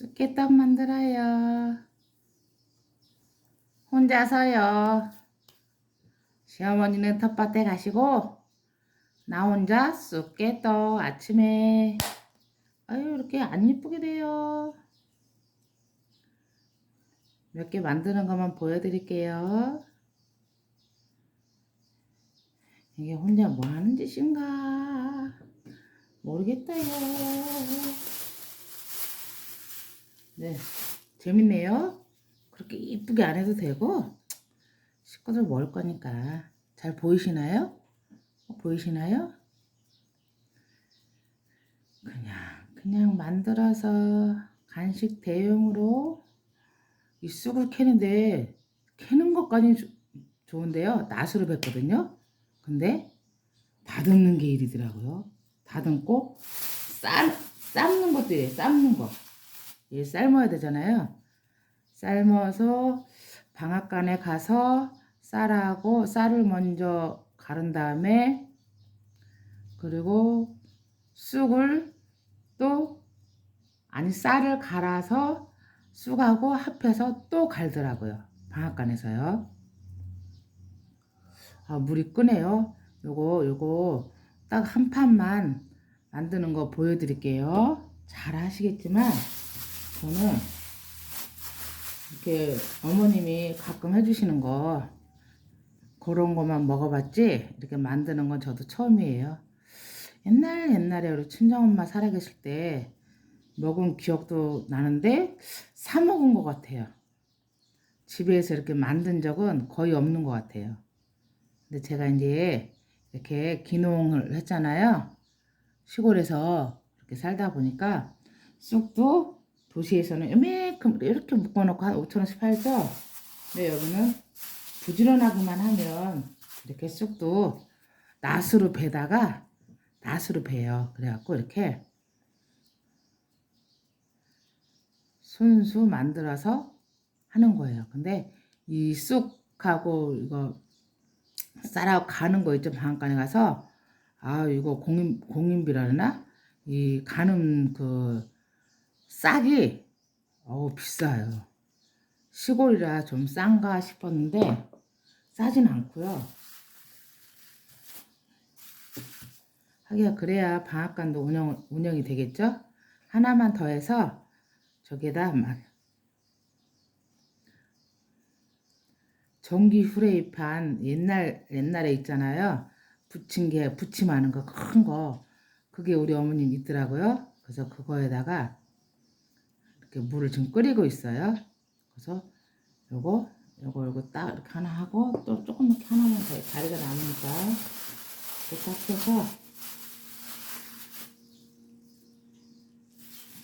쑥개떡 만들어요. 혼자서요. 시어머니는 텃밭에 가시고 나 혼자 쑥개떡 아침에 아유 이렇게 안 예쁘게 돼요. 몇 개 만드는 것만 보여드릴게요. 이게 혼자 뭐 하는 짓인가 모르겠다 요. 네, 재밌네요. 그렇게 이쁘게 안 해도 되고 식구들 먹을 거니까 잘 보이시나요? 어, 보이시나요? 그냥 그냥 만들어서 간식 대용으로 이 쑥을 캐는데 캐는 것까지 조- 좋은데요. 낫으로 뱉거든요. 근데 다듬는 게 일이더라고요. 다듬고 삶 삶는 이래. 삶는 거. 얘 삶아야 되잖아요. 삶아서 방앗간에 가서 쌀하고 쌀을 먼저 가른 다음에 그리고 쑥을 또 아니 쌀을 갈아서 쑥하고 합해서 또 갈더라고요. 방앗간에서요. 아, 물이 끄네요. 요거 요거 딱 한 판만 만드는 거 보여드릴게요. 잘 하시겠지만 저는 이렇게 어머님이 가끔 해주시는 거 그런 것만 먹어봤지 이렇게 만드는 건 저도 처음이에요. 옛날 옛날에 우리 친정엄마 살아계실 때 먹은 기억도 나는데 사 먹은 것 같아요. 집에서 이렇게 만든 적은 거의 없는 것 같아요. 근데 제가 이제 이렇게 기농을 했잖아요. 시골에서 이렇게 살다 보니까 쑥도 도시에서는 요만큼 이렇게 묶어놓고 한 5천원씩 팔죠. 근데 여기는 부지런하기만 하면 이렇게 쑥도 낫으로 베다가 낫으로 베요. 그래갖고 이렇게 순수 만들어서 하는 거예요. 근데 이 쑥하고 이거 쌀하고 가는 거 있죠. 방앗간에 가서 아 이거 공인 공인비라나 이 가는 그 싹이 어우 비싸요. 시골이라 좀 싼가 싶었는데 싸진 않고요. 하기야 그래야 방앗간도 운영 운영이 되겠죠. 하나만 더 해서 저기에다 막 전기 후레이판 옛날 옛날에 있잖아요. 부침개 부침하는 거 큰 거. 그게 우리 어머님 있더라고요. 그래서 그거에다가 물을 지금 끓이고 있어요. 그래서 요거 요거 요거 딱 이렇게 하나 하고 또 조금 이렇게 하나만 더 다리가 남으니까 이렇게 딱 해서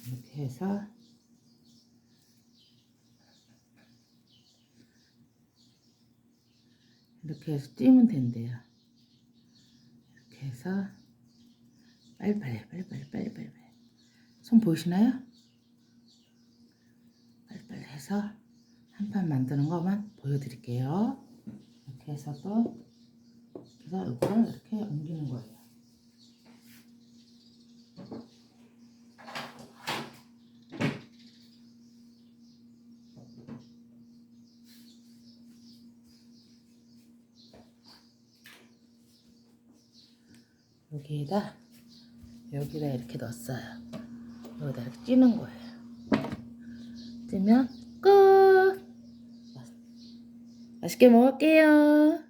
이렇게 해서 이렇게 해서 찌면 된대요. 이렇게 해서 빨리빨리 빨리빨리 빨리빨리 손 보이시나요? 해서 한 판 만드는 것만 보여드릴게요. 이렇게 해서 또 그래서 이거를 이렇게 옮기는 거예요. 여기에다 여기다 이렇게 넣었어요. 여기다 이렇게 찌는 거예요. 찌면 끝. 맛있게 먹을게요.